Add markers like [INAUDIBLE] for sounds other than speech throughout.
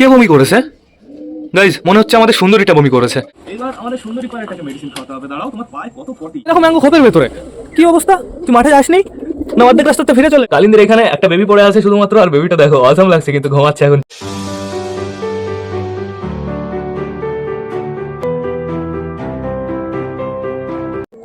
কে বমি করেছে? গাইজ মনে হচ্ছে আমাদের সুন্দরীটা বমি করেছে। এবার আমাদের সুন্দরী পায়রাটাকে মেডিসিন খাওয়াতে হবে। দাঁড়াও তোমার পায়ে কত পটি এরকম ম্যাঙ্গো খোপের ভেতরে। কি অবস্থা? তুই মাঠে যাসনি? না অর্ধেক রাস্তাতে ফিরে চলে। কালিন্দের এখানে একটা বেবি পড়ে আছে শুধুমাত্র আর বেবিটা দেখো অসম লাগছে কিন্তু ঘুমাচ্ছে এখন।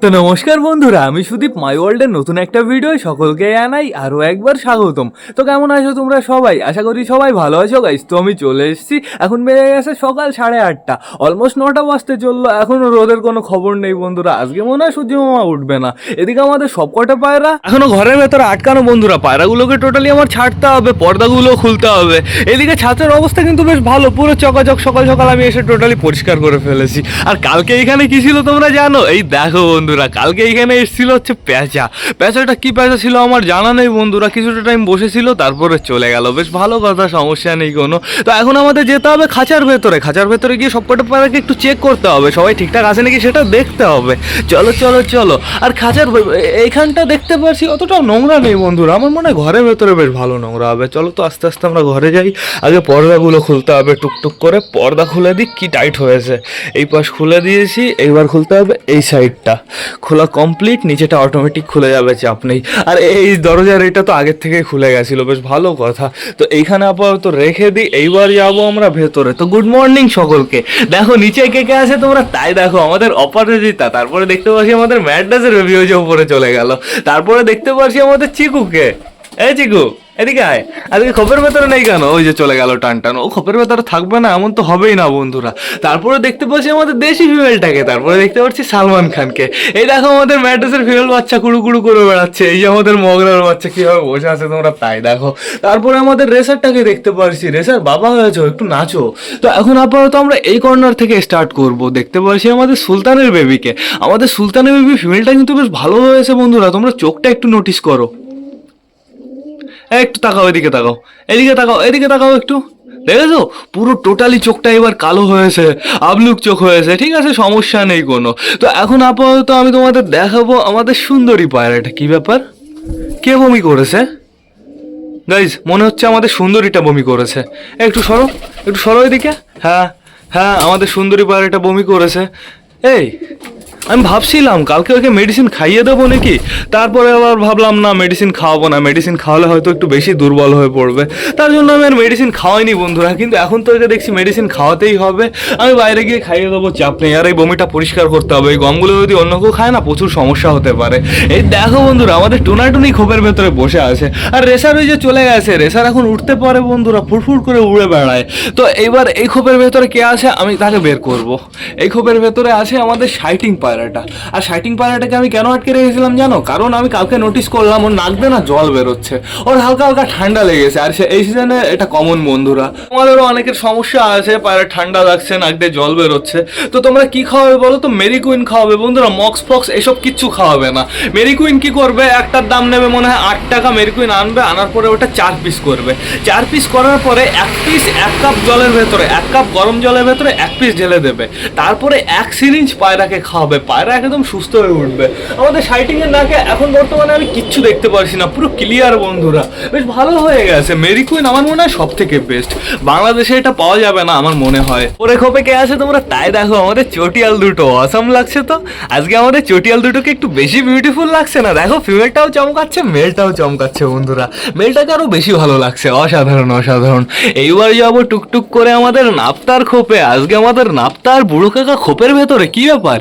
তো নমস্কার বন্ধুরা, আমি সুদীপ মাই ওয়ার্ল্ডের নতুন একটা ভিডিও সকলকে জানাই আরও একবার স্বাগতম। তো কেমন আছো তোমরা সবাই? আশা করি সবাই ভালো আছো গাইস তো আমি চলে এসেছি, এখন বেড়ে গেছে সকাল সাড়ে আটটা। অলমোস্ট নটা বাজতে চলল, এখনও রোদের কোনো খবর নেই বন্ধুরা। আজকে মনে হয় সূর্য মামা উঠবে না। এদিকে আমাদের সবকটা পায়রা। এখনও ঘরের ভেতরে আটকানো বন্ধুরা, পায়রাগুলোকে টোটালি আমার ছাড়তে হবে, পর্দাগুলো খুলতে হবে। এদিকে ছাতের অবস্থা কিন্তু বেশ ভালো, পুরো চকাচক সকাল সকাল আমি এসে টোটালি পরিষ্কার করে ফেলেছি। আর কালকে এখানে কি ছিল তোমরা জানো? এই দেখো বন্ধুরা, কালকে এখানে এসেছিল হচ্ছে প্যাঁচা। প্যাঁচাটা কি প্যাঁচা ছিল আমার জানা নেই বন্ধুরা, কিছুটা টাইম বসেছিল, তারপরে চলে গেল। বেশ ভালো কথা, সমস্যা নেই কোনো। তো এখন আমাদের যেতে হবে খাঁচার ভেতরে। খাঁচার ভেতরে গিয়ে সবকটা পায়রাকে একটু চেক করতে হবে। সবাই ঠিকঠাক আছে নাকি সেটা দেখতে হবে। চলো চলো চলো। আর খাঁচার এইখানটা দেখতে পারছি অতটা নোংরা নেই বন্ধুরা। আমার মনে হয় ঘরের ভেতরে বেশ ভালো নোংরা হবে। চলো তো আস্তে আস্তে আমরা ঘরে যাই। আগে পর্দাগুলো খুলতে হবে টুকটুক করে। পর্দা খুলে দিই, কি টাইট হয়েছে। এই পাশ খুলে দিয়েছি, এইবার খুলতে হবে এই সাইডটা খোলা কমপ্লিট নিচেটা অটোমেটিক খুলে যাবে চাপ নেই আর এই দরজার এটা তো আগের থেকে খুলে গেছিল, বেশ ভালো কথা। তো এইখানে আপাতত রেখে দিই, এইবার যাব আমরা ভেতরে। তো গুড মর্নিং সকলকে। দেখো, নিচে কে কে আছে তোমরা? তাই দেখো, আমাদের অপরাজিতা, তারপরে দেখতে পাচ্ছি আমাদের ম্যাডাসের ওই যে উপরে চলে গেল। তারপরে দেখতে পাচ্ছি আমাদের চিকুকে। এই চিকু। এদিকে আয়। আজকে খোপের ভেতরে নেই কেন? ওই যে চলে গেল টান টান ও খোপের ভেতরে থাকবে না, এমন তো হবেই না বন্ধুরা। তারপরে দেখতে পাচ্ছি আমাদের দেশি ফিমেলটাকে তারপরে দেখতে পাচ্ছি সালমান খানকে। এই দেখো আমাদের ম্যাড্রেসের ফিমেল বাচ্চা কুড়ু কুড়ু করে বেড়াচ্ছে। এই যে আমাদের মগরার বাচ্চা, কীভাবে বসে আছে তোমরা তাই দেখো। তারপরে আমাদের রেসারটাকে দেখতে পাচ্ছি রেসার বাবা হয়েছো, একটু নাচো। তো এখন আপাতত আমরা এই কর্নার থেকে স্টার্ট করব। দেখতে পাচ্ছি আমাদের সুলতানের বেবিকে আমাদের সুলতানের বেবি ফিমেলটা কিন্তু বেশ ভালো হয়েছে বন্ধুরা। তোমরা চোখটা একটু নোটিস করো। একটু তাকাও, এদিকে তাকাও। এদিকে তাকাও এদিকে তাকাও একটু। দেখেছ? পুরো টোটালি চোখটা এবার কালো হয়েছে আবলুক চোখ হয়েছে, ঠিক আছে? সমস্যা নেই কোনো। তো এখন আপাতত আমি তোমাদের দেখাবো আমাদের সুন্দরী পায়রাটা। কি ব্যাপার? কে বমি করেছে? গাইজ মনে হচ্ছে আমাদের সুন্দরীটা বমি করেছে। একটু সরো একটু সরো এদিকে। হ্যাঁ হ্যাঁ আমাদের সুন্দরী পায়রাটা বমি করেছে। এই আমি ভাবছিলাম কালকে ওকে মেডিসিন খাইয়ে দেবো নাকি? তারপরে আবার ভাবলাম, না মেডিসিন খাওয়াবো না। মেডিসিন খাওয়ালে হয়তো একটু বেশি দুর্বল হয়ে পড়বে। তার জন্য আমি আর মেডিসিন খাওয়াইনি বন্ধুরা, কিন্তু এখন তো ওকে দেখছি মেডিসিন খাওয়াতেই হবে। আমি বাইরে গিয়ে খাইয়ে দেবো, চাপ নেই। আর এই বমিটা পরিষ্কার করতে হবে। এই গমগুলো যদি অন্য কেউ খায় না, প্রচুর সমস্যা হতে পারে। এই দেখো বন্ধুরা, আমাদের টুনাটুনি খোপের ভেতরে বসে আছে। আর রেসার ওই যে চলে গেছে রেসার এখন উঠতে পারে বন্ধুরা, ফুরফুর করে উড়ে বেড়ায়। তো এইবার এই খোপের ভেতরে কে আছে, আমি তাকে বের করব। এই খোপের ভেতরে আছে আমাদের সাইটিং শাইটিং পায়রাটা। আর শাইটিং পায়রাটাকে আমি কেন আটকে রেখেছিলাম জানো? কারণ আমি কালকে নোটিস করলাম, ওর নাক না জল বেরোচ্ছে। ওর হালকা হালকা ঠান্ডা লেগেছে। আর এই সিজনে এটা কমন বন্ধুরা। আমাদেরও অনেকের সমস্যা আছে পায়রা ঠান্ডা লাগছে, নাক দিয়ে জল বেরোচ্ছে। তো তোমরা কি খাওয়াবে বলো তো? মেরি কুইন খাওয়াবে। বন্ধুরা মক্স ফক্স এসব কিচ্ছু খাওয়াবে না। মেরি কুইন কি করবে? একটার দাম নেবে মনে হয় আট টাকা। মেরি কুইন আনবে, আনার পরে ওটা চার পিস করবে। চার পিস করার পরে এক পিস এক কাপ জলের ভেতরে, এক কাপ গরম জলের ভেতরে এক পিস ঢেলে দেবে। তারপরে এক সিরিঞ্জ পায়রাকে খাওয়াবে। পায়রা একদম সুস্থ হয়ে উঠবে। আমাদের সাইটিং এর নাকে এখন বর্তমানে আমি কিচ্ছু দেখতে পারছি না। পুরো ক্লিয়ার বন্ধুরা। বেশ ভালো হয়ে গেছে। মেরি কুইন আমার মনে হয় সব থেকে বেস্ট বাংলাদেশে এটা পাওয়া যাবে না আমার মনে হয়। ওরে খোপে কে আছে তোমরা? তাই দেখো, আমাদের চটিয়াল দুটো। অসম লাগছে তো? আজকে আমাদের চটিয়াল দুটোকে একটু বেশি বিউটিফুল লাগছে না? দেখো ফিমেলটাও চমকাচ্ছে মেলটাও চমকাচ্ছে বন্ধুরা। মেলটাকে আরও বেশি ভালো লাগছে। অসাধারণ অসাধারণ। এইবার যাব টুকটুক করে আমাদের নাপ্তার খোপে। আজকে আমাদের নাপ্তার বুড়ো কাকা খোপের ভেতরে। কি ব্যাপার?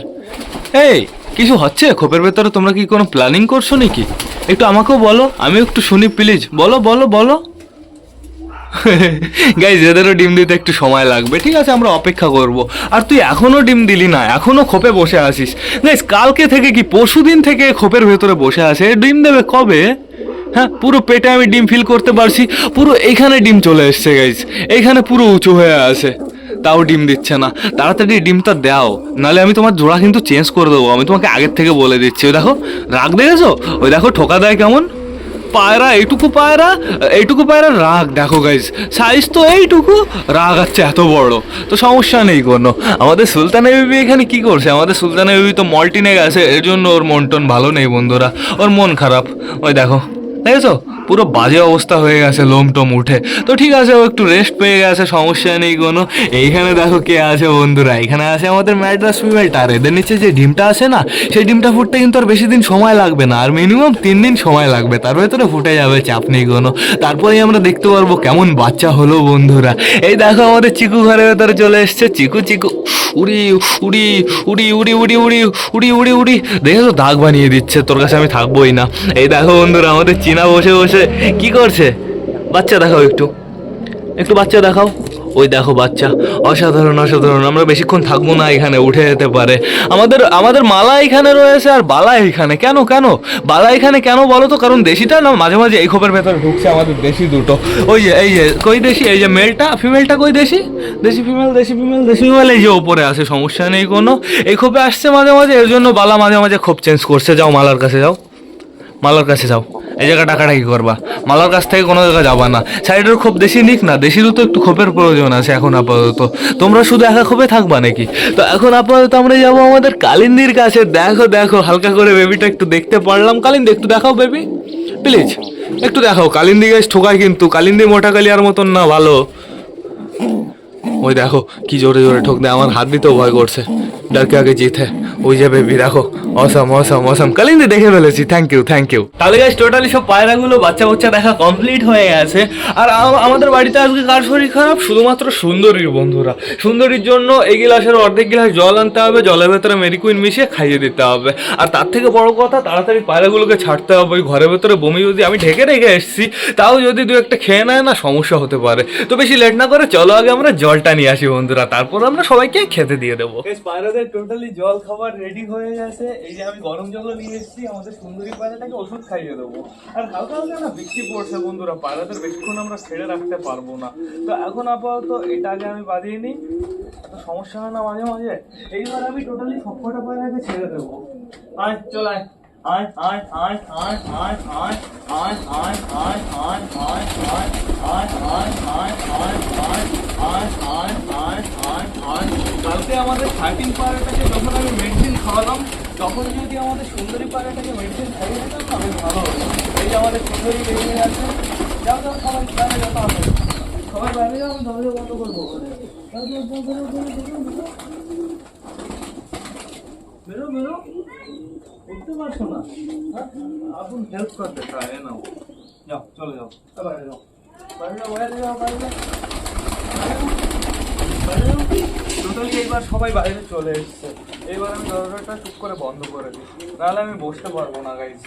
এই, কিছু হচ্ছে? খোপের ভেতরে তোমরা কি কোনো প্ল্যানিং করছ নাকি? একটু আমাকেও বলো আমি একটু শুনি প্লিজ বলো বলো বলো। [LAUGHS] গাইজ এদেরও ডিম দিতে একটু সময় লাগবে। ঠিক আছে, আমরা অপেক্ষা করব। আর তুই এখনও ডিম দিলি না, এখনও খোপে বসে আসিস গাইজ কালকে থেকে কি পরশু দিন থেকে খোপের ভেতরে বসে আছে? ডিম দেবে কবে? হ্যাঁ পুরো পেটে আমি ডিম ফিল করতে পারছি, পুরো এইখানে ডিম চলে এসছে গাইজ এইখানে পুরো উঁচু হয়ে আছে। তাও ডিম দিচ্ছে না। তাড়াতাড়ি ডিমটা দাও নালে আমি তোমার জোড়া কিন্তু চেঞ্জ করে দেবো। আমি তোমাকে আগের থেকে বলে দিচ্ছি। ওই দেখো, রাগ দেখেছ? ওই দেখো, ঠোকা দেয় কেমন? পায়রা, এইটুকু পায়রা এইটুকু পায়রা রাগ। দেখো গাইজ সাইজ তো এইটুকু, রাগ আছে এত বড়। তো সমস্যা নেই কোনো। আমাদের সুলতানা বিবি এখানে কি করছে? আমাদের সুলতানা বিবি তো মল্টিনে গেছে, এর জন্য ওর মন টন ভালো নেই বন্ধুরা। ওর মন খারাপ। ওই দেখো, দেখেছ? পুরো বাজে অবস্থা হয়ে গেছে, লোম টোম উঠে। তো ঠিক আছে, ও একটু রেস্ট পেয়ে গেছে, সমস্যা নেই কোনো। এইখানে দেখো কে আছে বন্ধুরা এখানে আছে আমাদের ম্যাড্রাস ফিমেলটা আর এদের নিচে যে ডিমটা আছে না, সেই ডিমটা ফুটতে কিন্তু আর বেশি দিন সময় লাগবে না, আর মিনিমাম তিন দিন সময় লাগবে, তার ভেতরে ফুটে যাবে, চাপ নেই কোনো। তারপরেই আমরা দেখতে পারব কেমন বাচ্চা হলো বন্ধুরা। এই দেখো আমাদের চিকু ঘরের ভেতরে চলে এসছে, চিকু চিকু, উড়ি উড়ি উড়ি উড়ি উড়ি উড়ি উড়ি উড়ি উড়ি। দেখে তো দাগ বানিয়ে দিচ্ছে, তোর কাছে আমি থাকবোই না। এই দেখো বন্ধুরা, আমাদের চীনা বসে বসে কি করছে? বাচ্চা দেখাও একটু। একটু বাচ্চা দেখাও। ওই দেখো বাচ্চা। অসাধারণ অসাধারণ। আমরা বেশিক্ষণ থাকব না এখানে, উঠে যেতে পারে। আমাদের আমাদের মালা এখানে রয়েছে আর বালা এখানে। কেন কেন? বালা এখানে কেন বলো তো? কারণ দেশিটা না, মাঝে মাঝে এই খোপের ভেতর ঢুকছে আমাদের দেশি দুটো। ওই যে, এই যে, কই দেশি? এই যে মেলটা? ফিমেলটা কই দেশি? দেশি ফিমেল দেশি ফিমেল দেশি ফিমেল। এই যে ওপরে আছে, সমস্যা নেই কোনো। এই খোপে আসছে মাঝে মাঝে, এর জন্য বালা মাঝে মাঝে খোপ চেঞ্জ করছে। যাও, মালার কাছে যাও। মালার কাছে যাও। এই জায়গা টাকাটা কি করবা? মালার কাছ থেকে কোনো জায়গা যাবা না। সাইডের খোপ দেশি নিক না দেশিরও তো একটু খোপের প্রয়োজন আছে এখন আপাতত। তোমরা শুধু একা খোপে থাকবা নাকি? তো এখন আপাতত আমরা যাব আমাদের কালিন্দির কাছে। দেখো দেখো, হালকা করে বেবিটা একটু দেখতে পারলাম। কালিন্দি, একটু দেখাও বেবি। প্লিজ, একটু দেখাও। কালিন্দি গাছ ঠোকায় কিন্তু। কালিন্দি মোটা কালিয়ার মতন না, ভালো। ওই দেখো, কি জোরে জোরে ঠোক দেয়, আমার হাত দিতেও ভয় করছে। ডারকে আগে জিত। হ্যাঁ ওই যে বেবি দেখো অসাম অসাম অসাম কালিন্দি দেখে ফেলেছি থ্যাংক ইউ থ্যাংক ইউ তাহলে গাছ টোটালি সব পায়রাগুলো বাচ্চা বাচ্চা দেখা কমপ্লিট হয়ে গেছে। আর আমাদের বাড়িতে আজকে কার শরীর খারাপ? শুধুমাত্র সুন্দরীর বন্ধুরা। সুন্দরীর জন্য এই গিলাসের অর্ধেক গিলাস জল আনতে হবে, জলের ভেতরে মেরিকুইন মিশিয়ে খাইয়ে দিতে হবে। আর তার থেকে বড় কথা, তাড়াতাড়ি পায়রাগুলোকে ছাড়তে হবে। ওই ঘরের ভেতরে বমি যদি আমি ঢেকে রেখে এসেছি, তাও যদি দু একটা খেয়ে নেয় না, সমস্যা হতে পারে। তো বেশি লেট না করে, চলো আগে আমরা জলটা নিয়ে আসি বন্ধুরা তারপর আমরা সবাইকে খেতে দিয়ে দেবো পায়রাদের টোটালি জল খাবার রেডি হয়ে গেছে এই যে আমি গরম জলও নিয়ে এসেছি আমাদের সুন্দরী পায়রাটাকে ওষুধ খাইয়ে দেবো আর হালকা হালকা না বৃষ্টি পড়ছে বন্ধুরা পায়রাদের বেশিক্ষণ আমরা ছেড়ে রাখতে পারব না তো এখন আপাতত এটা আগে আমি বাদিয়ে নিই এত সমস্যা হয় না মাঝে মাঝে এইবার আমি টোটালি সবকটা পায়রাকে ছেড়ে দেবো আয় চল আয় আয় আয় আয় আয় আয় আয় আয় আয় আয় আয় আয় আয় আয় আয় আয় আয় কালকে আমাদের থার্টিন পাড়াটাকে যখন আমি মেডিসিন খাওয়ালাম তখন যদি আমাদের সুন্দরী পাড়াটাকে মেডিসিন খাইয়ে দিতাম না বেশ ভালো হতো। এই যে আমাদের সুন্দরী বেরিয়ে গেছে। যাও যাও সবাই বাইরে যেতে হবে সবাই বাইরে যাও আমি দরজা বন্ধ করব। যাও, যাও, যাও, যাও, যাও, যাও, যাও, যাও। বেরো বেরো। উঠতে পারছ না? আপন হেল্প করতে চায় নাও যাও চলে যাও। বাইরে যাও বাইরে যাও বাইরে যাও বাইরে যাও। টোটালি এইবার সবাই বাইরে চলে এসছে। এইবার আমি দরজাটা চুপ করে বন্ধ করে দিই। নাহলে আমি বসতে পারব না গাইজ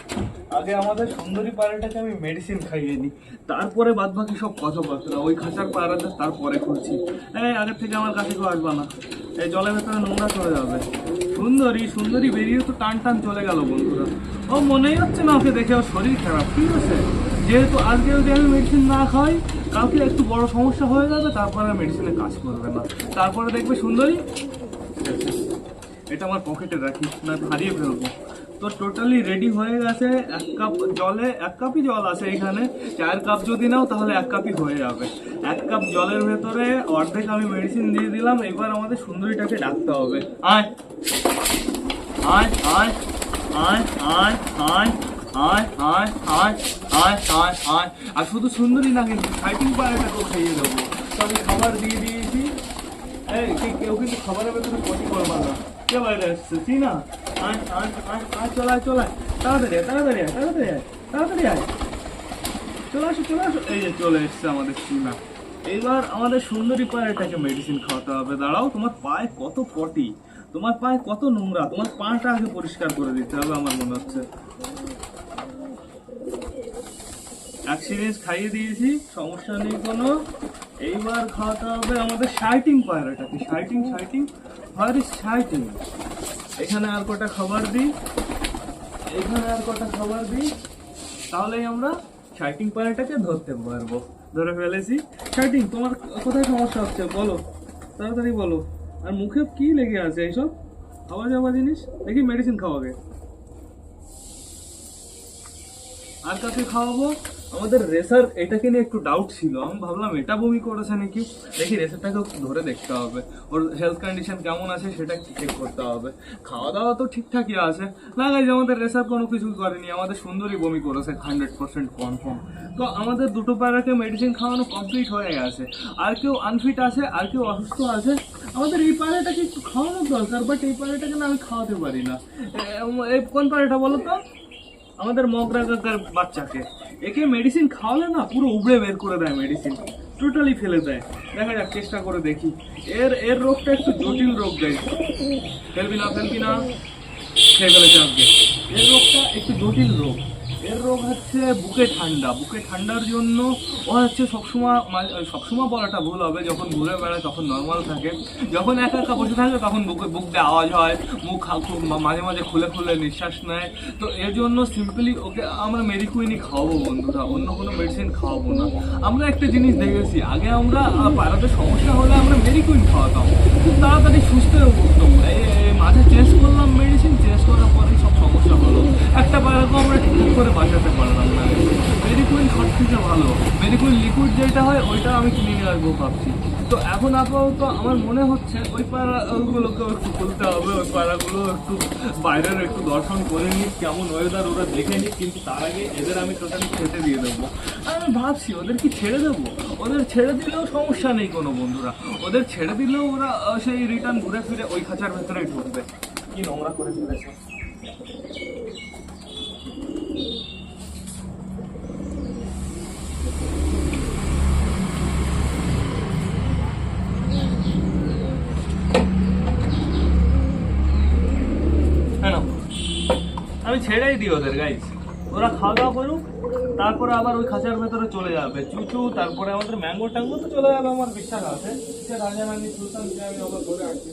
আগে আমাদের সুন্দরী পায়রাটাকে আমি মেডিসিন খাইয়ে নিই। তারপরে বাদ বাকি সব কথাবার্তা ওই খাঁচার পায়রাটা তারপরে করছি এই, আগের থেকে আমার কাছে কেউ আসবা না। এই জলের ভেতরে নোংরা চলে যাবে। সুন্দরী সুন্দরী বেরিয়ে তো টান টান চলে গেল, বন্ধুরা। ও মনেই হচ্ছে না ওকে দেখে ওর শরীর খারাপ। ঠিক আছে যেহেতু আজকে যদি আমি মেডিসিন না খাই কালকে একটু বড় সমস্যা হয়ে যাবে, তারপরে মেডিসিনে কাজ করবে না। তারপরে দেখবে সুন্দরী, এটা আমার পকেটে রাখি না হারিয়ে ফেলব। তো টোটালি রেডি হয়ে গেছে, এক কাপ জলে, এক কাপই জল আছে এখানে। চার কাপ যদি নাও, তাহলে এক কাপই হয়ে যাবে। এক কাপ জলের ভেতরে অর্ধেক আমি মেডিসিন দিয়ে দিলাম, এবার আমাদের সুন্দরীটাকে ডাকতে হবে। আয়। আয় আয় আয় আয় আয়। আয় আয় আয় আয় আয় আর শুধু সুন্দরী না কিন্তু ফাইটিং পায়রাটাকেও খাইয়ে দেবো তো আমি খাবার দিয়ে দিয়েছি। এই কেউ কিন্তু খাবারের ভেতরে পটি করবা না। কে বাইরে আসছে? চিনা আয় আয় আয় আয় চলায় তাড়াতাড়ি আয় তাড়াতাড়ি আয় তাড়াতাড়ি আয় তাড়াতাড়ি আয়। চলে আসো চলে আসো। এই যে চলে এসছে আমাদের চুনা এইবার আমাদের সুন্দরী পায়রাটাকে মেডিসিন খাওয়াতে হবে। দাঁড়াও, তোমার পায়ে কত পটি? তোমার পায়ে কত নোংরা? তোমার পাটা আগে পরিষ্কার করে দিতে হবে, আমার মনে হচ্ছে। এক খাইয়ে দিয়েছি, সমস্যা নেই কোনো। এইবার খাওয়াতে হবে আমাদের শাইটিং পায়রাটাকে শাইটিং শাইটিং হোয়ার ইজ শাইটিং এখানে আর কটা খাবার দিই, এখানে আর কটা খাবার দিই, তাহলেই আমরা শাইটিং পায়রাটাকে ধরতে পারব। ধরে ফেলেছি। শাইটিং তোমার কোথায় সমস্যা হচ্ছে? বলো, তাড়াতাড়ি বলো। আর মুখে কি লেগে আছে এইসব? খাওয়া যাওয়া জিনিস? দেখি মেডিসিন খাওয়াবে। আর কাকে খাওয়াবো? আমাদের রেসার এটাকে নিয়ে একটু ডাউট ছিল। আমি ভাবলাম, এটা বমি করেছে নাকি? দেখি রেসারটাকে ধরে দেখতে হবে। ওর হেলথ কন্ডিশন কেমন আছে সেটা চেক করতে হবে। খাওয়া দাওয়া তো ঠিকঠাকই আছে। না গাইজ আমাদের রেসার কোনো কিছু করেনি। আমাদের সুন্দরই বমি করেছে হান্ড্রেড পার্সেন্ট কনফার্ম তো আমাদের দুটো প্যারাকে মেডিসিন খাওয়ানো কমপ্লিট হয়ে গেছে। আর কেউ আনফিট আছে, আর কেউ অসুস্থ আছে। আমাদের এই পায়রাটাকে একটু খাওয়ানোর দরকার বাট এই পায়রাটাকে না আমি খাওয়াতে পারি না। এই কোন পায়রাটা বলো তো? আমাদের মগরা কাকার বাচ্চাকে। একে মেডিসিন খাওয়ালে না পুরো উবড়ে বের করে দেয় মেডিসিন টোটালি ফেলে দেয়। দেখা যাক, চেষ্টা করে দেখি। এর এর রোগটা একটু জটিল রোগ দেয়। ফেলবি না ফেলবি না। খেয়ে ফেলেছে আজকে। এর রোগটা একটু জটিল রোগ। এর রোগ হচ্ছে বুকে ঠান্ডা। বুকে ঠান্ডার জন্য ও হচ্ছে সবসময় সবসময় বলাটা ভুল হবে, যখন ঘুরে বেড়ায় তখন নর্মাল থাকে। যখন একা একা বসে থাকে তখন বুকে বুক দিয়ে আওয়াজ হয়, মুখ মাঝে মাঝে খুলে খুলে নিঃশ্বাস নেয়। তো এর জন্য সিম্পলি ওকে আমরা মেডিকুইনই খাওয়াবো বন্ধুরা, অন্য কোনো মেডিসিন খাওয়াবো না। আমরা একটা জিনিস দেখেছি, আগে আমরা পায়রাতে সমস্যা হলে আমরা মেডিকুইন খাওয়াতাম। খুব তাড়াতাড়ি সুস্থ হয়ে উঠতাম। মাঝে চেঞ্জ করলাম মেডিসিন চেঞ্জ করার পরে সব একটা পায়রাকে আমরা ঠিক করে বাঁচাতে পারলাম না। মেডিকুইন সব থেকে ভালো। মেডিকুইন লিকুইড যেটা হয়, ওইটা আমি কিনে আসব ভাবছি। তো এখন আপাতত আমার মনে হচ্ছে ওই পায়রাগুলোকেও একটু খুলতে হবে, ওই পাড়াগুলো একটু বাইরের একটু দর্শন করে নিক, কেমন ওয়েদার ওরা দেখে নিক, কিন্তু তার আগে এদের আমি টোটালি খেতে দিয়ে দেবো। আর আমি ভাবছি, ওদের কি ছেড়ে দেবো? ওদের ছেড়ে দিলেও সমস্যা নেই কোনো বন্ধুরা। ওদের ছেড়ে দিলেও ওরা সেই রিটার্ন ঘুরে ফিরে ওই খাঁচার ভেতরেই ঢুকবে। কি নোংরা করে ফেলেছে। আমি ছেড়েই দিই ওদের গাইজ ওরা খাওয়া দাওয়া করুক, তারপরে আবার ওই খাঁচার ভেতরে চলে যাবে। চুচু, তারপরে আমাদের ম্যাঙ্গো ট্যাঙ্গো তো চলে যাবে, আমার বিশ্বাস আছে। রাজা সুলতান সে আমি আবার ঘরে আটকে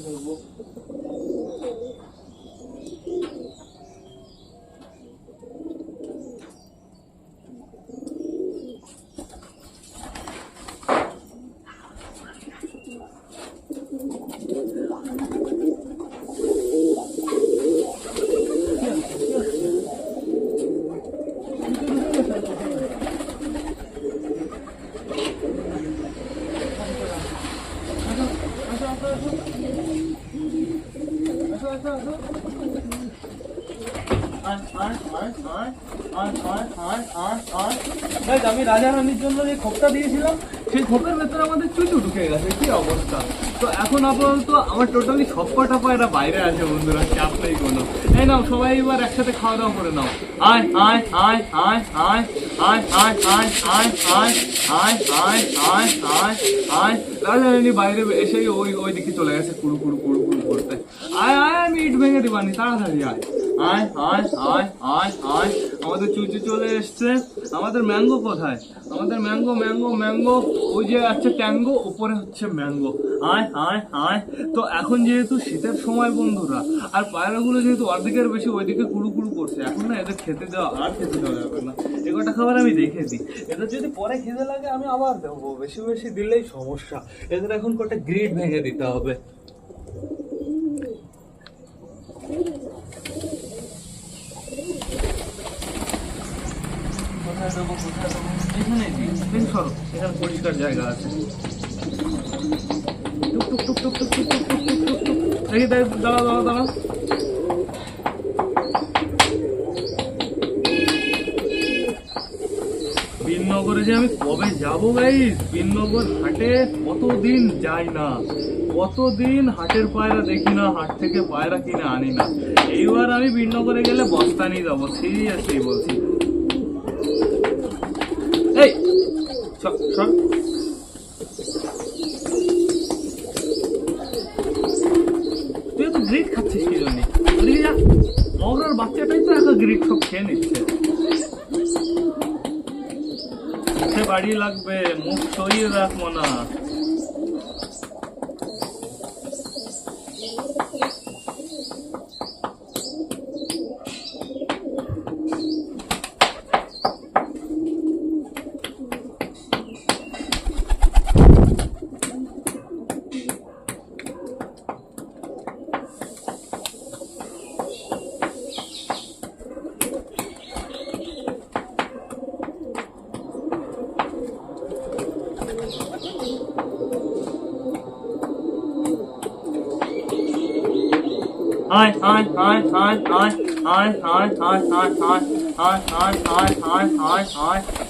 আমি রাজা রানীর জন্য যে খোপটা দিয়েছিলাম সেই খোপের ভেতরে আমাদের চুচু ঢুকে গেছে কি অবস্থা তো এখন আপাতত আমার টোটালি সব কটা পায়রা বাইরে আছে বন্ধুরা চাপ কোনো এই নাও সবাই এবার একসাথে খাওয়া দাওয়া করে নাও আয় আয় আয় আয় আয় আয় আয় আয় আয় আয় আয় আয় আয় আয় আয় রাজা রানী বাইরে এসেই ওই ওই দিকে চলে গেছে কুড়ু কুড়ু কুড়ু কুড়ু করতে আয় আয় আমি ইট ভেঙে দিবানি তাড়াতাড়ি আয় আয় আয় আয় আয় আয়। আমাদের চুচু চলে এসছে। আমাদের ম্যাঙ্গো কোথায়? আমাদের ম্যাঙ্গো ম্যাঙ্গো ম্যাঙ্গো। ওই যে আছে ট্যাঙ্গো উপরে হচ্ছে ম্যাঙ্গো। আয় আয় আয়। তো এখন যেহেতু শীতের সময়, বন্ধুরা, আর পায়রাগুলো যেহেতু অর্ধেকের বেশি ওইদিকে কুড়ু কুড়ু করছে, এখন না এদের খেতে দেওয়া আর খেতে দেওয়া যাবে না। এ কটা খাবার আমি দেখেছি এদের যদি পরে খেতে লাগে, আমি আবার দেবো। বেশি বেশি দিলেই সমস্যা। এদের এখন কটা গ্রিড ভেঙে দিতে হবে। বিনগরে যে আমি কবে যাব ভাই বিনগর হাটে কতদিন যাই না? কতদিন হাটের পায়রা দেখি না, হাট থেকে পায়রা কিনে আনি না। এইবার আমি বিনগরে গেলে বস্তা নিয়ে যাব। সিরিয়াসলি বলছি। তুই তো গ্রিট খাচ্ছিস কি জন্য মগরার বাচ্চাটাই তো এত গ্রিট সব খেয়ে নিচ্ছে। বাড়ি লাগবে, মুখ সরিয়ে রাখ না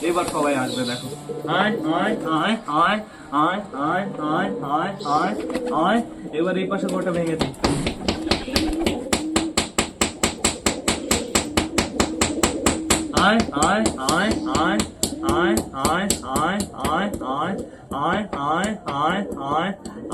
এবার সবাই আসবে দেখো এবার এই পাশে গোটা ভেঙে দিই আয় আয় আয় আয় আয় আয় আয় আয় আয় আয় আয় আয়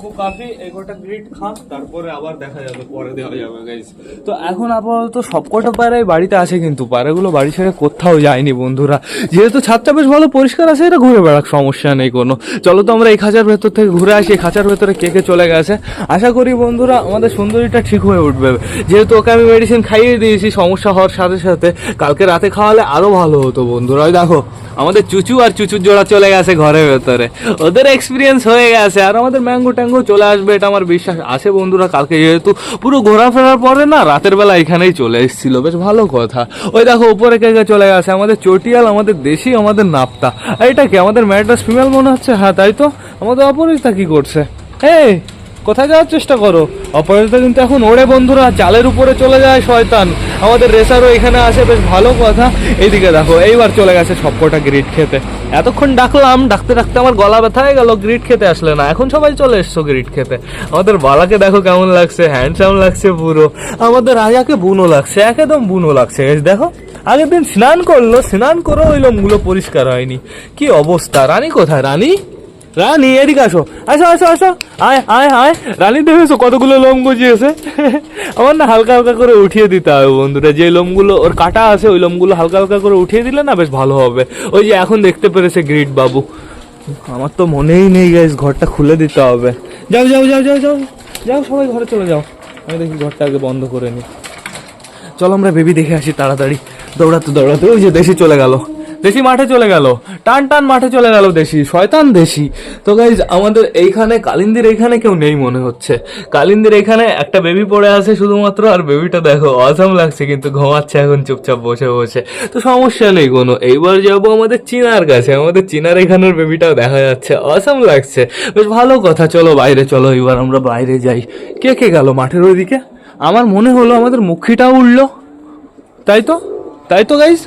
এটুকু কাফি এই কটা গ্রিট খা তারপরে আবার দেখা যাবে পরে দেওয়া যাবে গাইস তো এখন আপাতত সবকটা পায়রাই বাড়িতে আছে কিন্তু পায়রাগুলো বাড়ি ছেড়ে কোথাও যায়নি বন্ধুরা। যেহেতু ছাদটা বেশ ভালো পরিষ্কার আছে এটা ঘুরে বেড়াক সমস্যা নেই কোনো। চলো তো আমরা এই খাঁচার ভেতর থেকে ঘুরে আসি এই খাঁচার ভেতরে কে কে চলে গেছে। আশা করি বন্ধুরা আমাদের সুন্দরীটা ঠিক হয়ে উঠবে। যেহেতু ওকে আমি মেডিসিন খাইয়ে দিয়েছি সমস্যা হওয়ার সাথে সাথে কালকে রাতে খাওয়ালে আরও ভালো হতো বন্ধুরা। ওই দেখো আমাদের চুচু আর চুচুর জোড়া চলে গেছে ঘরের ভেতরে। ওদের এক্সপিরিয়েন্স হয়ে গেছে আর আমাদের ম্যাঙ্গো ট্যাঙ্গো চলে আসবে, এটা আমার বিশ্বাস। আছে বন্ধুরা, কালকে যেহেতু পুরো ঘোরাফেরার পরে না, রাতের বেলা এখানেই চলে এসেছিল। বেশ ভালো কথা। ওই দেখো, উপরে কে কে চলে গেছে? আমাদের চটিয়াল, আমাদের দেশি, আমাদের নাপ্তা। এটা কি, আমাদের ম্যাড্রাস ফিমেল মনে হচ্ছে? হ্যাঁ তাই তো? আমাদের অপরিচিতা কি করছে? এই কোথায় যাওয়ার চেষ্টা করো? অপরাজিতা কিন্তু এখন ওড়ে বন্ধুরা, চালের উপরে চলে যায় শয়তান। আমাদের রেসারও এখানে আসে বেশ ভালো কথা। এইদিকে দেখো, এইবার চলে গেছে সবকটা গ্রিড খেতে। এতক্ষণ ডাকলাম, ডাকতে ডাকতে আমার গলা ব্যথা হয়ে গেল গ্রিড খেতে আসলে না। এখন সবাই চলে এসছো গ্রিড খেতে। আমাদের বালাকে দেখো কেমন লাগছে হ্যান্ডসাম লাগছে পুরো। আমাদের রাজাকে বুনো লাগছে, একদম বুনো লাগছে। দেখো, আগের দিন স্নান করল, স্নান করে ওই লোমগুলো পরিষ্কার হয়নি। কি অবস্থা? রানী কোথায়? রানী? রানী, এদিকে আসো। আসো আসো আসো। আয় আয় আয়। রানী দেখেছ কতগুলো লোম গজিয়েছে। আমার না হালকা হালকা করে উঠিয়ে দিতে হবে বন্ধুরা। যে লোমগুলো ওর কাটা আছে, ওই লোমগুলো হালকা হালকা করে উঠিয়ে দিলে না বেশ ভালো হবে। ওই যে এখন দেখতে পেরেছে গ্রিট বাবু। আমার তো মনেই নেই গাইস ঘরটা খুলে দিতে হবে। যাও যাও যাও যাও যাও। যাও, সবাই ঘরে চলে যাও। আমি দেখি ঘরটা আগে বন্ধ করে নিই চলো আমরা বেবি দেখে আসি তাড়াতাড়ি। দৌড়াতে দৌড়াতে। ওই যে দেশে চলে গেল। দেশি মাঠে চলে গেল। টান টান মাঠে চলে গেল দেশি, শয়তান দেশি। তো গাইজ আমাদের এইখানে কালিন্দির এইখানে কেউ নেই মনে হচ্ছে। কালিন্দির এখানে একটা বেবি পড়ে আছে শুধুমাত্র, আর বেবিটা দেখো অসাম লাগছে, কিন্তু ঘুমাচ্ছে এখন চুপচাপ বসে বসে। তো সমস্যা নেই কোনো। এইবার যাব আমাদের চিনার কাছে। আমাদের চিনার এখানের বেবিটাও দেখা যাচ্ছে অসম লাগছে। বেশ ভালো কথা, চলো বাইরে, চলো এবার আমরা বাইরে যাই। কে কে গেল মাঠের ওইদিকে? আমার মনে হলো আমাদের মুখিটাও উঠল তাই তো? তাই তো গাইস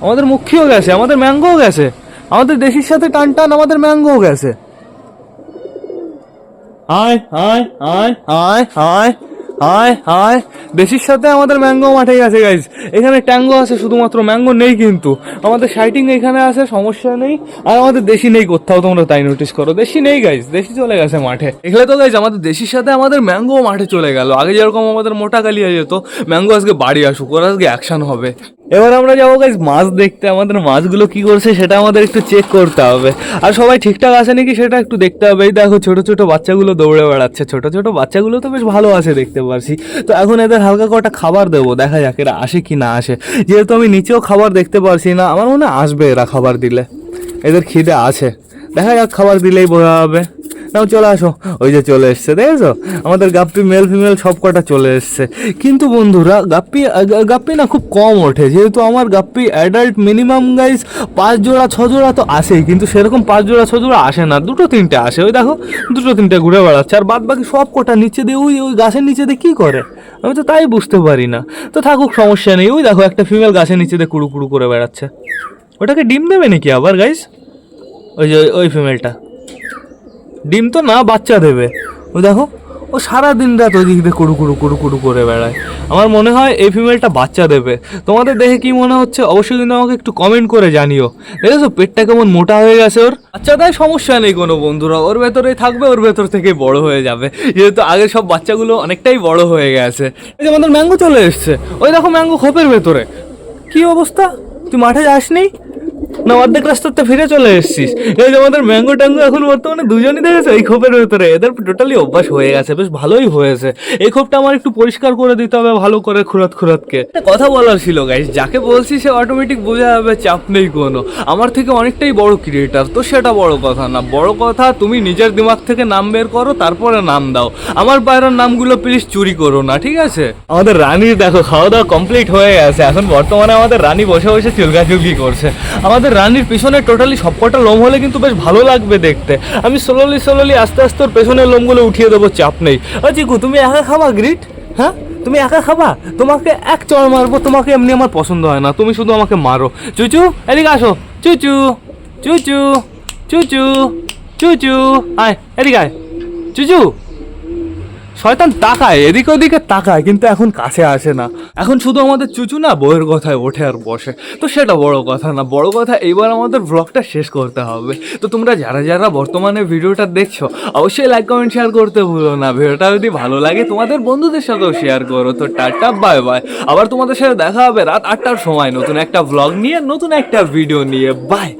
আমাদের মুখিও গেছে, আমাদের ম্যাঙ্গোও গেছে। আমাদের দেশির সাথে টান টান, আমাদের ম্যাঙ্গোও গেছে। আয় আয় আয় আয় আয় আয় আয় দেশির সাথে আমাদের ম্যাঙ্গো মাঠে গেছে গাইজ এখানে ট্যাঙ্গো আছে, শুধুমাত্র ম্যাঙ্গো নেই কিন্তু। আমাদের এখানে আছে, সমস্যা নেই। আর আমাদের দেশি নেই কোথাও, তোমরা তাই নোটিস করো। দেশি নেই গাইজ দেশি চলে গেছে মাঠে। তো গাইজ আমাদের দেশির সাথে আমাদের ম্যাঙ্গো মাঠে চলে গেল। আগে যেরকম আমাদের মোটা যেত ম্যাঙ্গো আজকে বাড়ি আসুক, ওর আজকে অ্যাকশন হবে। এবার আমরা যাব গাইজ মাছ দেখতে। আমাদের মাছগুলো কি করছে, সেটা আমাদের একটু চেক করতে হবে। আর সবাই ঠিকঠাক আছে নাকি, সেটা একটু দেখতে হবে। এই দেখো, ছোট ছোট বাচ্চাগুলো দৌড়ে বেড়াচ্ছে। ছোট ছোট বাচ্চাগুলো তো বেশ ভালো আছে দেখতে পারছি তো এখন এদের হালকা কটা খাবার দেবো, দেখা যাক এরা আসে কি না আসে। যেহেতু আমি নিচেও খাবার দেখতে পারছি না, আমার মনে আসবে এরা খাবার দিলে। এদের খিদে আছে। দেখা যাক খাবার দিলেই বোঝা হবে নাও চলে আসো। ওই যে চলে এসছে, দেখেছ? আমাদের গাপ্পি মেল ফিমেল সব কটা চলে এসছে। কিন্তু বন্ধুরা, গাপ্পি গাপ্পি না খুব কম ওঠে। যেহেতু আমার গাপ্পি অ্যাডাল্ট মিনিমাম গাইস পাঁচ জোড়া, ছ জোড়া তো আসেই কিন্তু সেরকম পাঁচ জোড়া, ছ জোড়া আসে না। দুটো, তিনটে আসে। ওই দেখো, দুটো, তিনটে ঘুরে বেড়াচ্ছে। আর বাদ বাকি সব কটা নিচে দিয়ে ওই ওই গাছের নিচে দিয়ে কী করে? আমি তো তাই বুঝতে পারি না। তো থাকুক, সমস্যা নেই। ওই দেখো, একটা ফিমেল গাছের নিচে দিয়ে কুড়ু কুড়ু করে বেড়াচ্ছে। ওটাকে ডিম দেবে নাকি আবার গাইস ওই যে, ওই ফিমেলটা ডিম তো না, বাচ্চা দেবে। ও দেখো, ও সারা দিন রাত ওই দিকে কুড়ু কুড়ু কুড়ু কুড়ু করে বেড়ায়। আমার মনে হয় এই ফিমেলটা বাচ্চা দেবে। তোমাদের দেখে কি মনে হচ্ছে? অবশ্যই কিন্তু আমাকে একটু কমেন্ট করে জানিও। দেখেছ, পেটটা কেমন মোটা হয়ে গেছে ওর? বাচ্চা দেয় সমস্যা নেই কোনো বন্ধুরা। ওর ভেতরেই থাকবে, ওর ভেতর থেকেই বড় হয়ে যাবে। যেহেতু আগে সব বাচ্চাগুলো অনেকটাই বড় হয়ে গেছে। এই যে আমাদের ম্যাঙ্গো চলে এসছে। ওই দেখো ম্যাঙ্গো খোপের ভেতরে। কি অবস্থা? তুই মাঠে যাসনি? না, অর্ধেক রাস্তাতে ফিরে চলে এসেছিস। এই যে আমাদের ম্যাঙ্গো ট্যাঙ্গো এখন বর্তমানে দুজনই দেখেছ? এই খোপের ভেতরে। এদের টোটালি অভ্যাস হয়ে গেছে, বেশ ভালোই হয়েছে। এই খোপটা আমার একটু পরিষ্কার করে দিতে হবে, ভালো করে খুরাত খুরাতকে কথা বলার ছিল গাইস যাকে বলছি সে অটোমেটিক বোঝা যাবে চাপ নেই কোনো। আমার থেকে অনেকটাই বড় ক্রিয়েটার তো সেটা বড় কথা না। বড় কথা, তুমি নিজের দিমাগ থেকে নাম বের করো, তারপরে নাম দাও। আমার বাইরের নামগুলো প্লিজ চুরি করো না, ঠিক আছে? আমাদের রানীর দেখো, খাওয়া দাওয়া কমপ্লিট হয়ে গেছে। এখন বর্তমানে আমাদের রানী বসে বসে চুলকাচুলকি করছে। আমাদের রানীর পিছনে টোটালি সবকটা লোম হলে কিন্তু বেশ ভালো লাগবে দেখতে। আমি স্লোলি স্লোলি আস্তে আস্তে ওর পেছনের লোমগুলো উঠিয়ে দেবো, চাপ নেই। চিকু, তুমি একা খাবা, গ্রিট? হ্যাঁ? তুমি একা খাবা? তোমাকে এক চড় মারবো, তোমাকে এমনি আমার পছন্দ হয় না। তুমি শুধু আমাকে মারো। চুচু, এদিকে আসো। চুচু চুচু চুচু চুচু, আয়, এদিকে আয়। চুচু শয়তান তাকায়, এদিকে ওদিকে তাকায়, কিন্তু এখন কাছে আসে না। এখন শুধু আমাদের চুচু না বইয়ের কথায় ওঠে আর বসে। তো সেটা বড় কথা না, বড় কথা এইবার আমাদের ব্লগটা শেষ করতে হবে। তো তোমরা যারা যারা বর্তমানে ভিডিওটা দেখছ, অবশ্যই লাইক কমেন্ট শেয়ার করতে ভুলো না। ভিডিওটা যদি ভালো লাগে, তোমাদের বন্ধুদের সাথেও শেয়ার করো। তো টাটা বাই বাই আবার তোমাদের সাথে দেখা হবে রাত আটটার সময় নতুন একটা ব্লগ নিয়ে, নতুন একটা ভিডিও নিয়ে। বাই